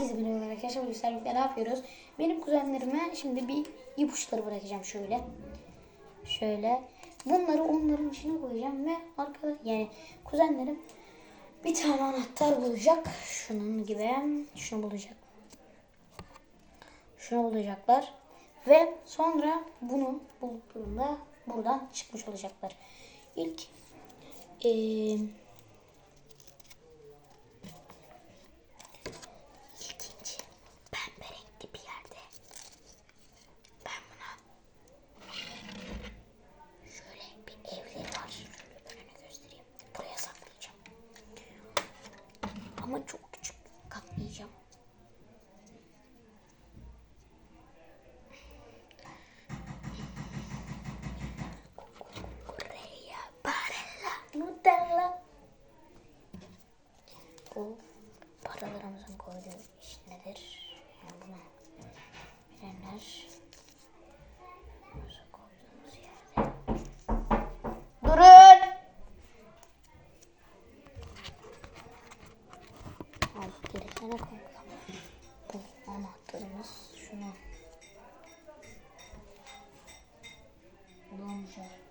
Herkese merhaba arkadaşlar. Bugün sizlerle ne yapıyoruz? Benim kuzenlerime şimdi bir ipuçları bırakacağım şöyle. Şöyle. Bunları onların içine koyacağım ve arkada yani kuzenlerim bir tane anahtar bulacak. Şunun gibi. Şunu bulacak. Şunu bulacaklar. Ve sonra bunu bulduklarında buradan çıkmış olacaklar. İlk eee Çok arkadaşlar.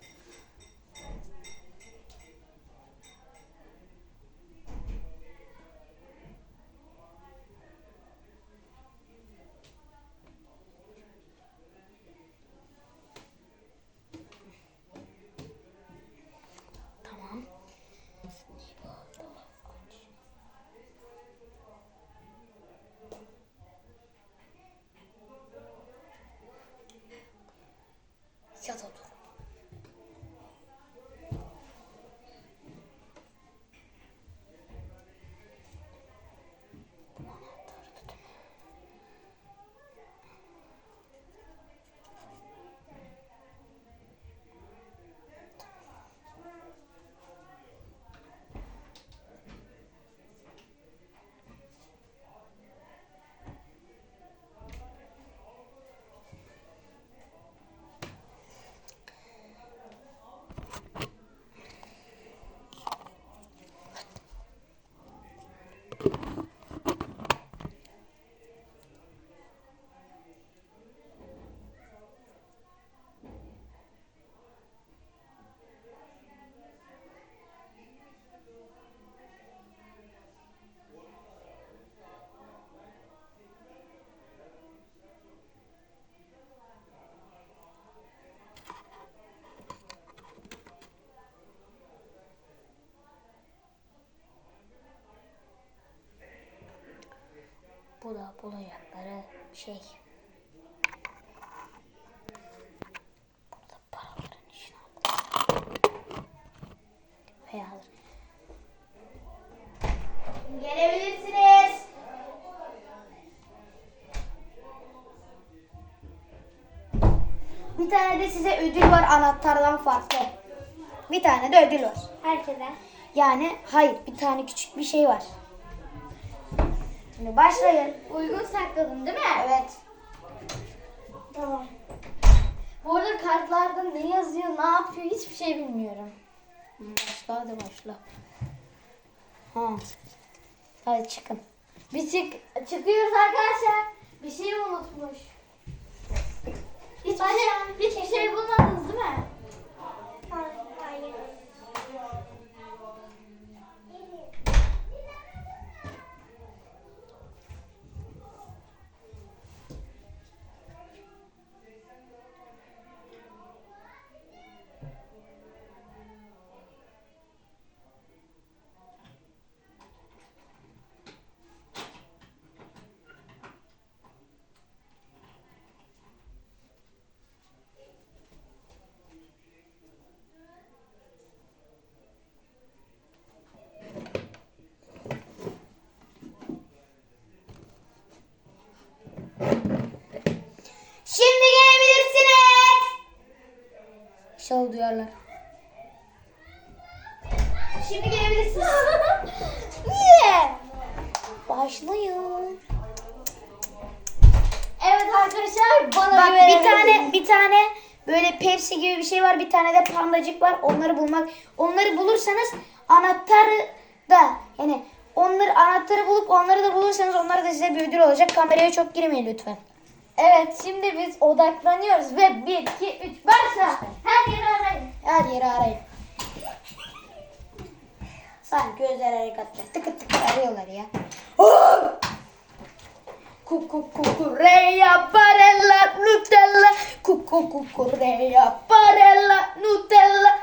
Bulacakları şey. Burada paraların içine aldım. Ve hazır. Gelebilirsiniz. Bir tane de size ödül var anahtardan farklı. Bir tane de ödül var. Herkese. Yani hayır bir tane küçük bir şey var. Şimdi başlayın. Uygun sakladın değil mi? Evet. Tamam. Bu arada kartlarda ne yazıyor, ne yapıyor hiçbir şey bilmiyorum. Başla hadi başla. Ha. Hadi çıkın. Bir çık çıkıyoruz arkadaşlar. Bir şey unutmuş. Hiçbir şey, hiçbir şey bulmadınız değil mi? Hayır. Başlayın. evet arkadaşlar bana Bak bir tane bir tane böyle Pepsi gibi bir şey var. Bir tane de pandacık var. Onları bulmak. Onları bulursanız anahtarı da yani Onları anahtarı bulup onları da bulursanız onlar da size bir ödül olacak. Kameraya çok girmeyin lütfen. Evet şimdi biz odaklanıyoruz ve 1, 2, 3 başla. Her yeri arayın. Her yeri arayın. Sanki gözler hareketler. Tıkı tıkı arıyorlar ya. Kuku kukureya barella nutella. Kuku kukureya barella nutella.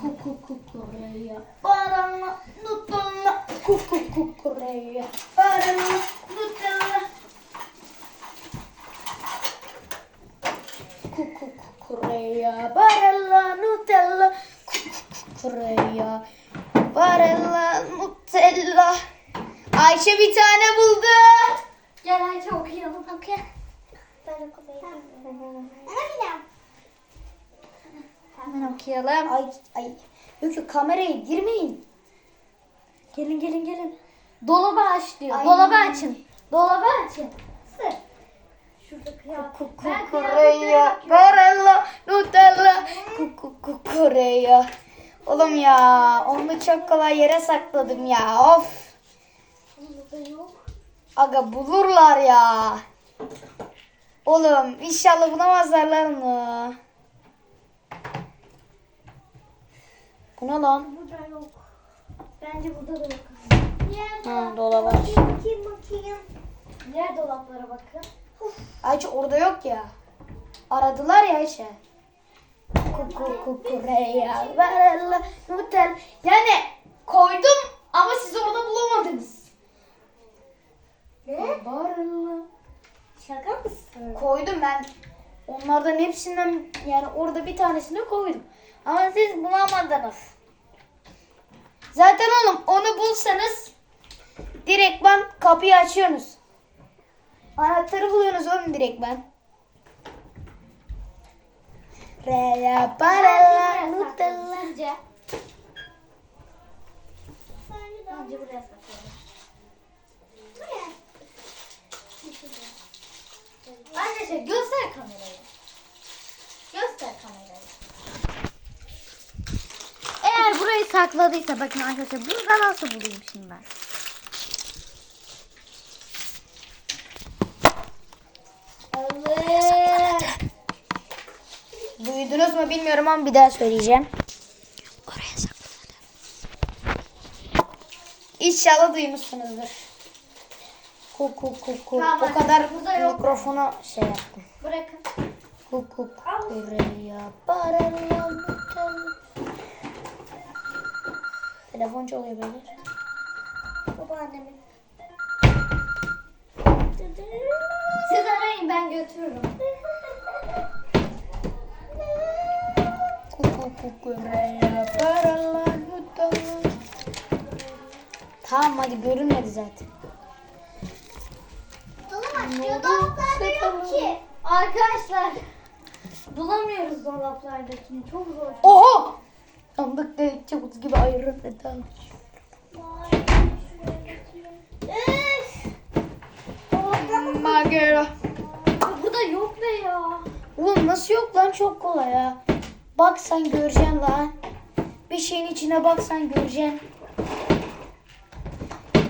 Kuku kukureya barella nutella. Kuku kukureya barella nutella. Kuku kukureya barella nutella. Kuku kukureya barella nutella. Ayşe bir tane buldu. Gel Ayça okuyalım. Okey. Ben okuyayım. Aynen. Hemen okuyalım. Ay ay. Yok yok kameraya girmeyin. Gelin gelin gelin. Dolabı aç diyor. Ay. Dolabı açın. Dolabı açın. Sır. Şurada kıyafet. Kukureya barella nutella. Kuku kukureya. Oğlum ya onu çok kolay yere sakladım ya. Of. Aga bulurlar ya. Oğlum inşallah bulamazlar mı? Bu ne lan? Burada yok. Bence burada da yok. Ha, dolaba. Bakayım bakayım. Diğer dolaplara bakın. Ayça orada yok ya. Aradılar ya Ayça. Kuku kukureya barella nutel. Yani koydum ama siz orada bulamadınız. Ne? Barella. Şaka mısın? Koydum ben. Onlardan hepsinden yani orada bir tanesini koydum. Ama siz bulamadınız. Zaten oğlum onu bulsanız direktman kapıyı açıyorsunuz. Anahtarı buluyorsunuz oğlum direktman. Reya barella nutella. Bence buraya saklayalım. Şey, göster kamerayı. Göster kamerayı. Eğer burayı sakladıysa bakın arkadaşlar bunu da nasıl bulayım şimdi ben? Evet. Duydunuz mu bilmiyorum ama bir daha söyleyeceğim. Oraya saklamadım. İnşallah duymuşsunuzdur. Kuku kuku. Tamam, o kadar mikrofonu şey yaptım. Bırakın. Kuku kukureya barella nutella. Telefon çalıyor beyler. Babaannemin. Siz arayın ben götürürüm. Tamam hadi görünmedi zaten. Dolap. Dolaplarda yok ki. Arkadaşlar bulamıyoruz dolaplardakini. Çok zor. Oha! Sandık delik çabuk gibi ayırır neden? Üf. Magera. Burada yok be ya. Oğlum nasıl yok lan çok kolay ya. Bak sen göreceksin lan. Bir şeyin içine baksan göreceksin.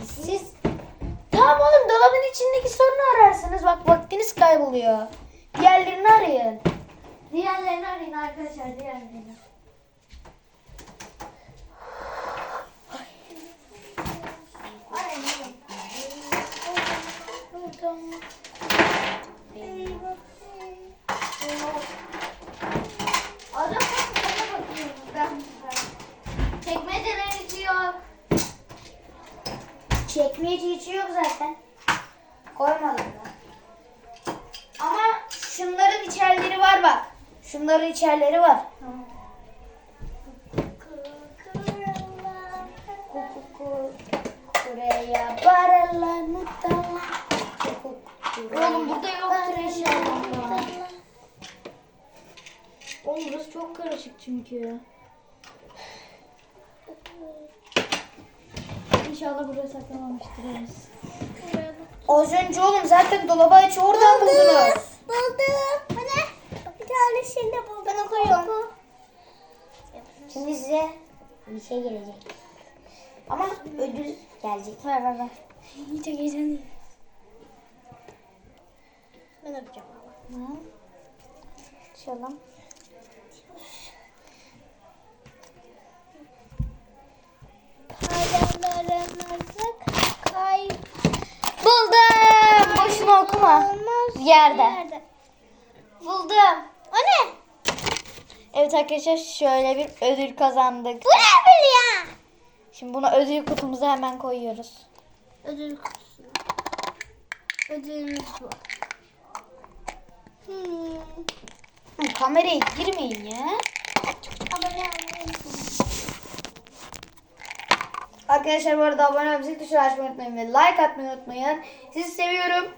Siz Tamam oğlum dolabın içindeki sorunu ararsınız. Bak vaktiniz kayboluyor. Diğerlerini arayın. Diğerlerini arayın arkadaşlar diğerlerini. Arayın arayın. Adam sana bakıyorum ben. Çekmecelerin içi yok. Çekmece hiç zaten. Koymadım da. Ama şunların içerleri var bak. Şunların içerleri var. Kukuku, karışık çünkü. İnşallah burada saklamamıştır Enes. Az önce oğlum zaten dolabı aç oradan buldunuz. Buldum. Bu ne? Bir tane şey de buldum. Ben okuyorum. Şimdi size bir şey gelecek. Ama ödül gelecek. Ver ver ver. İyice heyecanlıyım. Ben yapacağım ama. Hı. Açalım. Paralarımızı kay... Buldum. Boşuna okuma. Yerde. Buldum. O ne? Evet arkadaşlar şöyle bir ödül kazandık. Bu ne böyle ya? Şimdi bunu ödül kutumuza hemen koyuyoruz. Ödül kutusu. Ödülümüz bu. Hmm. Kameraya girmeyin ya. Abone olmayı Arkadaşlar bu arada abone olmayı, tuşu açmayı unutmayın ve like atmayı unutmayın. Sizi seviyorum.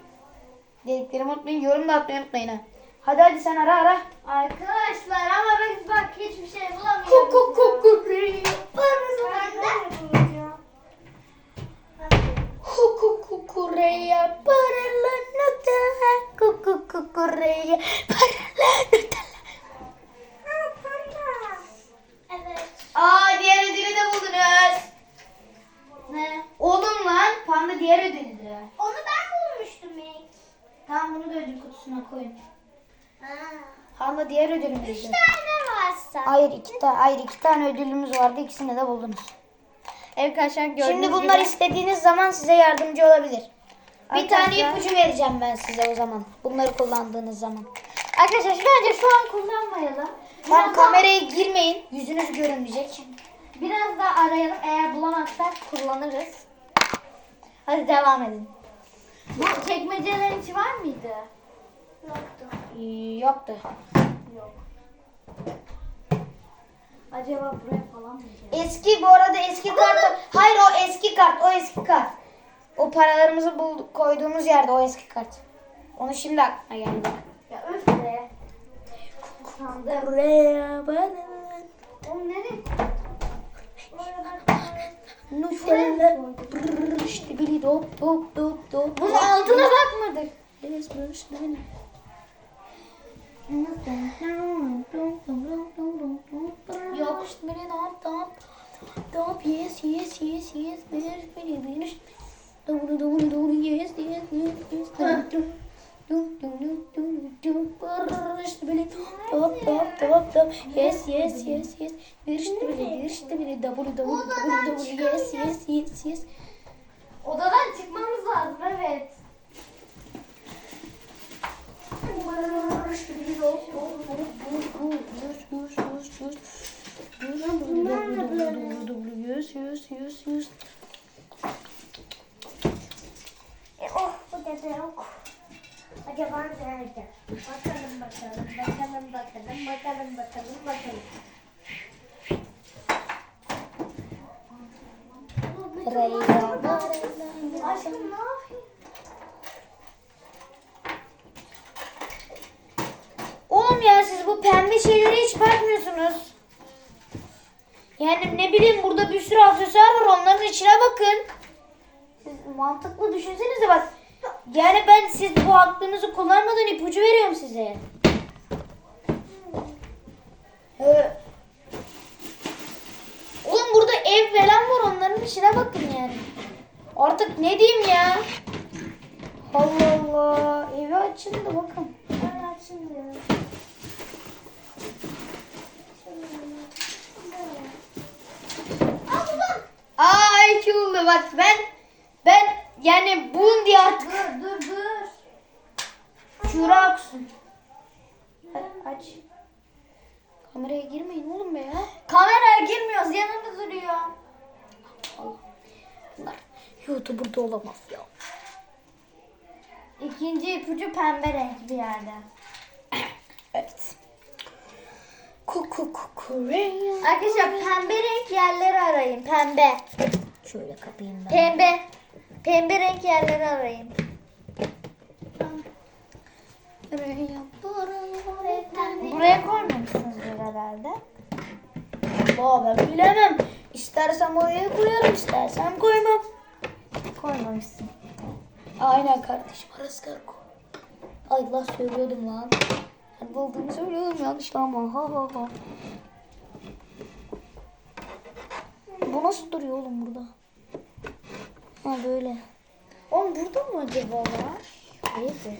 Dediklerimi unutmayın. Yorum da atmayı unutmayın. ha. Hadi hadi sen ara ara. Arkadaşlar ama biz bak hiçbir şey bulamıyoruz. Kuku kuku Kuku kukureya paralanıda Kuku kukureya paralanıda Evet. Aa diğer ödülü de buldunuz. Ne? Oğlum lan panda diğer ödüldü. Onu ben bulmuştum ilk. Tamam bunu da ödül kutusuna koyun. Ha. Panda diğer ödülümüzdü. Üç tane varsa. Hayır iki tane hayır iki tane ödülümüz vardı ikisini de buldunuz. Evet arkadaşlar gördüğünüz Şimdi bunlar gibi- istediğiniz zaman size yardımcı olabilir. Bir tane Arkadaşlar- ipucu vereceğim ben size o zaman. Bunları kullandığınız zaman. Arkadaşlar bence şu an kullanmayalım. Tam kameraya girmeyin. Yüzünüz görünmeyecek. Biraz daha arayalım. Eğer bulamazsak kullanırız. Hadi devam edin. Bu çekmecelerin içi var mıydı? Yoktu. Yoktu. Yok. Acaba buraya falan mı? girdi? Eski bu arada eski kart. Hayır o eski kart. O eski kart. O paralarımızı bulduk, koyduğumuz yerde o eski kart. Onu şimdi aklıma geldi. Ya öf be. Sandım. Buraya bana. Oğlum nereye? Nutella. İşte bili dop dop dop dop. Bunun altına bakmadık. Yok işte bili dop dop. Dop yes yes yes yes. Bir bili bir. Doğru doğru doğru yes yes yes yes. Dum dum dum dum dum. İşte bili dop dop dop dop. Yes yes yes yes. Bir işte bili bir işte bili double double double double yes yes yes yes. Odadan çıkmamız lazım evet. E, oh bu da yok. Acaba nerede? Bakalım bakalım bakalım bakalım bakalım bakalım bakalım. Aşkım ne yapayım? Oğlum ya siz bu pembe şeylere hiç bakmıyorsunuz. Yani ne bileyim burada bir sürü aksesuar var onların içine bakın. Siz mantıklı düşünsenize bak. Yani ben siz bu aklınızı kullanmadan ipucu veriyorum size. Ee, Oğlum burada ev falan var onların içine bakın yani. Artık ne diyeyim ya? Allah Allah. Evi açın da bakın. Ben. Aa buldum. Aa oldu bak ben ben yani bulun diye artık Dur dur dur. şura aksın. Aç. Kameraya girmeyin oğlum be ya. Kameraya girmiyoruz yanında duruyor. Allah. Bunlar YouTuber'da olamaz ya. İkinci ipucu pembe renk bir yerde. Evet. Kuku kuku reya. Arkadaşlar pembe renk yerleri arayın. Pembe. Şöyle kapayım ben. Pembe. Pembe renk yerleri arayın. Buraya koymamışsınızdır herhalde. Allah ben bilemem. İstersem oraya koyarım, istersem koymam. Koymamışsın. Aynen kardeşim arası kargo. Allah söylüyordum lan. Ben bulduğumu söylüyordum yanlış ama ha ha ha. Bu nasıl duruyor oğlum burada? Ha böyle. Oğlum burada mı acaba var? Hayırdır?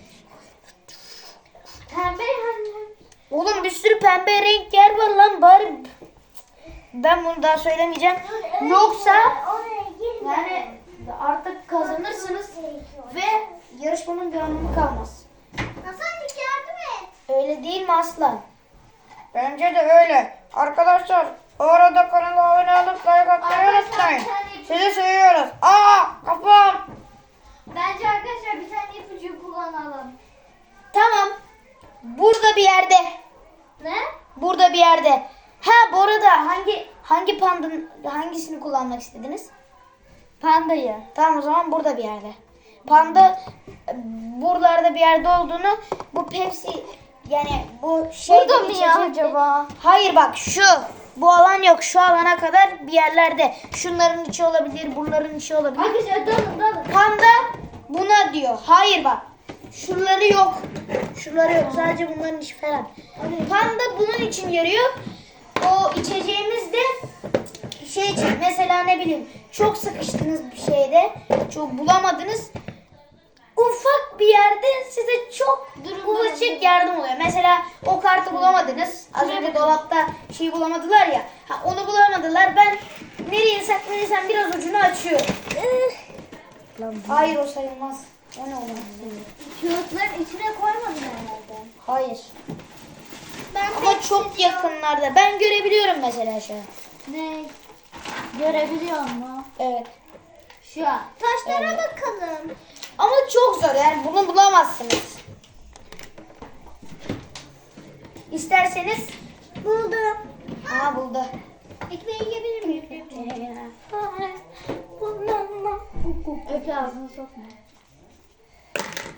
Pembe annem. Oğlum bir sürü pembe renk yer var lan bari. Ben bunu daha söylemeyeceğim. Yoksa yani artık kazanırsınız ve yarışmanın bir anlamı kalmaz. Hasan yardım et. Öyle değil mi aslan? Bence de öyle. Arkadaşlar o arada kanala abone olup like atmayı unutmayın. Sizi seviyoruz. Aa kafam. Bence arkadaşlar bir tane ipucu kullanalım. Tamam. Burada bir yerde. Ne? Burada bir yerde. Ha bu arada hangi hangi pandanın hangisini kullanmak istediniz? Pandayı. Tamam o zaman burada bir yerde. Panda buralarda bir yerde olduğunu bu Pepsi yani bu şey Burada mı ya acaba? Hayır bak şu bu alan yok. Şu alana kadar bir yerlerde. Şunların içi olabilir, bunların içi olabilir. Arkadaşlar dalın dalın. Panda buna diyor. Hayır bak. Şuraları yok. Şuraları yok. Sadece bunların içi falan. Panda bunun için yarıyor. O içeceğimiz de şey için. Mesela ne bileyim çok sıkıştınız bir şeyde. Çok bulamadınız. Ufak bir yerde size çok ufacık yardım oluyor. Mesela o kartı bulamadınız. Az önce dolapta şey bulamadılar ya. Ha, onu bulamadılar. Ben nereye sakladıysam biraz ucunu açıyorum. Hayır o sayılmaz. O ne olan? Kağıtların içine koymadın herhalde. Hayır. Ama çok yakınlarda. Ben görebiliyorum mesela şu an. Ne? Görebiliyor mu? Evet. Şu an. Taşlara Evet. bakalım. Ama çok zor yani bunu bulamazsınız. İsterseniz Buldum. Aa buldu. Ekmeği yiyebilir miyim? Öpe ağzını sokma.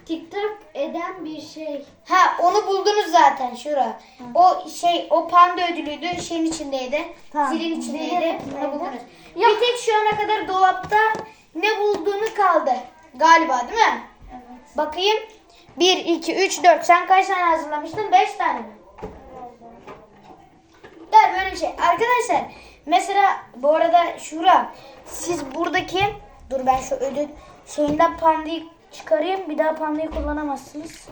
TikTok eden bir şey. Ha onu buldunuz zaten şura. O şey o panda ödülüydü şeyin içindeydi. Tamam. Zilin içindeydi. Bunu buldunuz. Bir tek şu ana kadar dolapta ne bulduğunu kaldı. Galiba değil mi? Evet. Bakayım. 1, 2, 3, 4. Sen kaç tane hazırlamıştın? 5 tane mi? Der böyle bir şey. Arkadaşlar mesela bu arada Şura siz buradaki dur ben şu ödül şeyinden pandayı çıkarayım. Bir daha pandayı kullanamazsınız.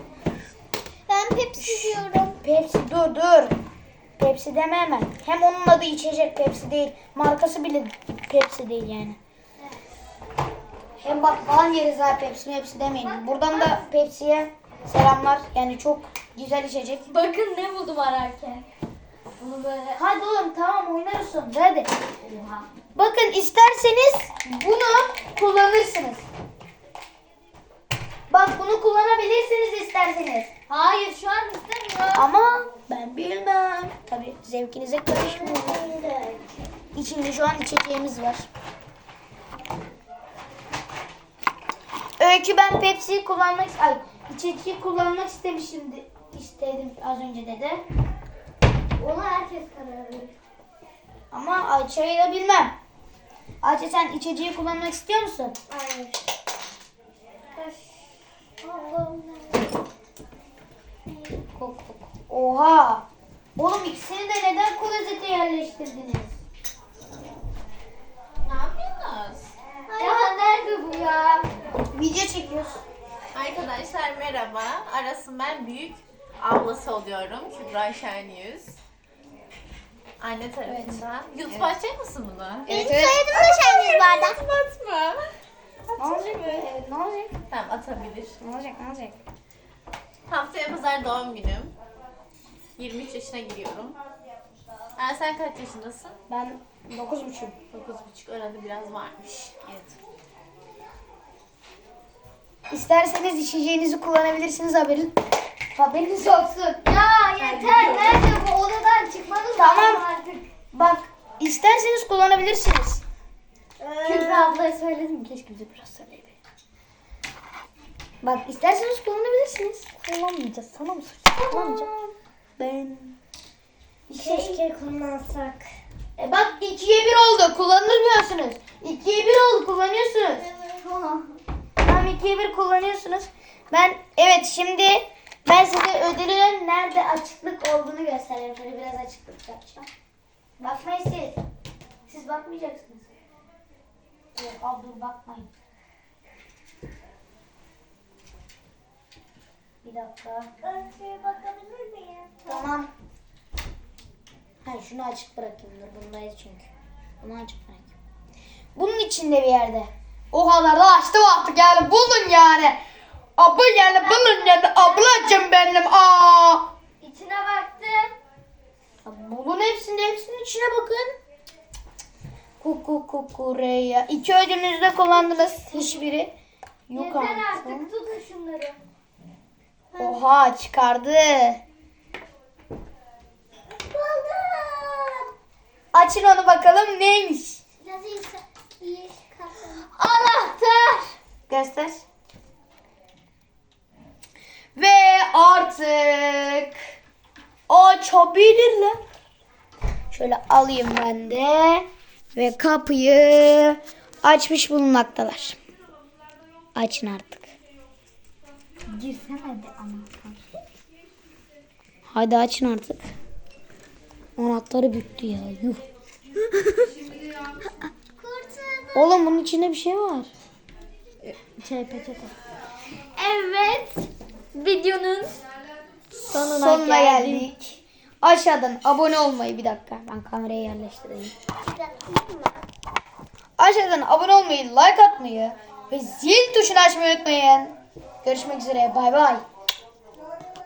Ben Pepsi diyorum. Pepsi dur dur. Pepsi deme hemen. Hem onun adı içecek Pepsi değil. Markası bile Pepsi değil yani. Hem bak falan yeriz ha Pepsi Pepsi demeyin. Buradan da Pepsi'ye selamlar. Yani çok güzel içecek. Bakın ne buldum ararken. Bunu böyle. Hadi oğlum tamam oynarız sonra hadi. Oha. Bakın isterseniz bunu kullanırsınız. Bak bunu kullanabilirsiniz isterseniz. Hayır şu an istemiyorum. Ama ben bilmem. Tabii zevkinize karışmıyor. İçinde şu an içeceğimiz var. Öykü ben Pepsi'yi kullanmak ay içeceği kullanmak istemişim de- istedim az önce dedi. Ona herkes karar verir. Ama Ayça'yı da bilmem. Ayça sen içeceği kullanmak istiyor musun? Hayır. Kok kok. Oha. Oğlum ikisini de neden klozete yerleştirdiniz? Ne yapıyorsunuz? Ya nerede bu ya? Video çekiyoruz. Arkadaşlar merhaba. Aras'ın ben büyük ablası oluyorum. Kübra Şenyüz. Anne tarafından. YouTube açacak mısın bunu? Benim soyadım da Şengiz bu arada. Atma. Ne olacak? Evet, ne olacak? Tamam atabilir. Ne olacak? Ne olacak? Haftaya pazar doğum günüm. 23 yaşına giriyorum. Aa, sen kaç yaşındasın? Ben 9.5. 9,5 arada biraz varmış. Evet. İsterseniz içeceğinizi kullanabilirsiniz haberin. Haberiniz olsun. Ya yeter nerede bu odadan çıkmanız Tamam. lazım artık. Bak isterseniz kullanabilirsiniz. Kübra ablaya söyledim keşke bize biraz söyleydi. Bak isterseniz kullanabilirsiniz. Kullanmayacağız sana mı soracağım? Kullanmayacağım. Ben. Keşke kullansak. E bak 2'ye 1 oldu. Kullanılmıyorsunuz. 2'ye 1 oldu. Kullanıyorsunuz. Tamam 2'ye 1 kullanıyorsunuz. Ben evet şimdi ben size ödülün nerede açıklık olduğunu göstereyim. Şöyle biraz açıklık yapacağım. Bakmayın siz. Siz bakmayacaksınız. Yok abdur bakmayın. Bir dakika. Ben şeye bakabilir miyim? Tamam. Hayır şunu açık bırakayım dur bundayız çünkü. Bunu açık bırakayım. Bunun içinde bir yerde. O kadar da açtım artık yani bulun yani. Abla yani bulun yani ablacım benim aa. İçine baktım. Ya Bulun hepsini hepsinin içine bakın. Kuku kukureya. İki ödünüzde kullandınız. Hiçbiri yok Yeter artık. artık tutun şunları. Oha çıkardı. Buldum. Açın onu bakalım neymiş. Anahtar. Göster. Ve artık açabilirler. Şöyle alayım ben de. Ve kapıyı açmış bulunmaktalar. Açın artık. Girsene de anahtar. Hadi açın artık. Anahtarı bitti ya. Yuh. Oğlum bunun içinde bir şey var. Şey peçete. Evet. Videonun sonuna, Sonuna geldik. geldik. Aşağıdan abone olmayı bir dakika ben kamerayı yerleştireyim. Aşağıdan abone olmayı, like atmayı ve zil tuşunu açmayı unutmayın. Görüşmek üzere. Bay bay.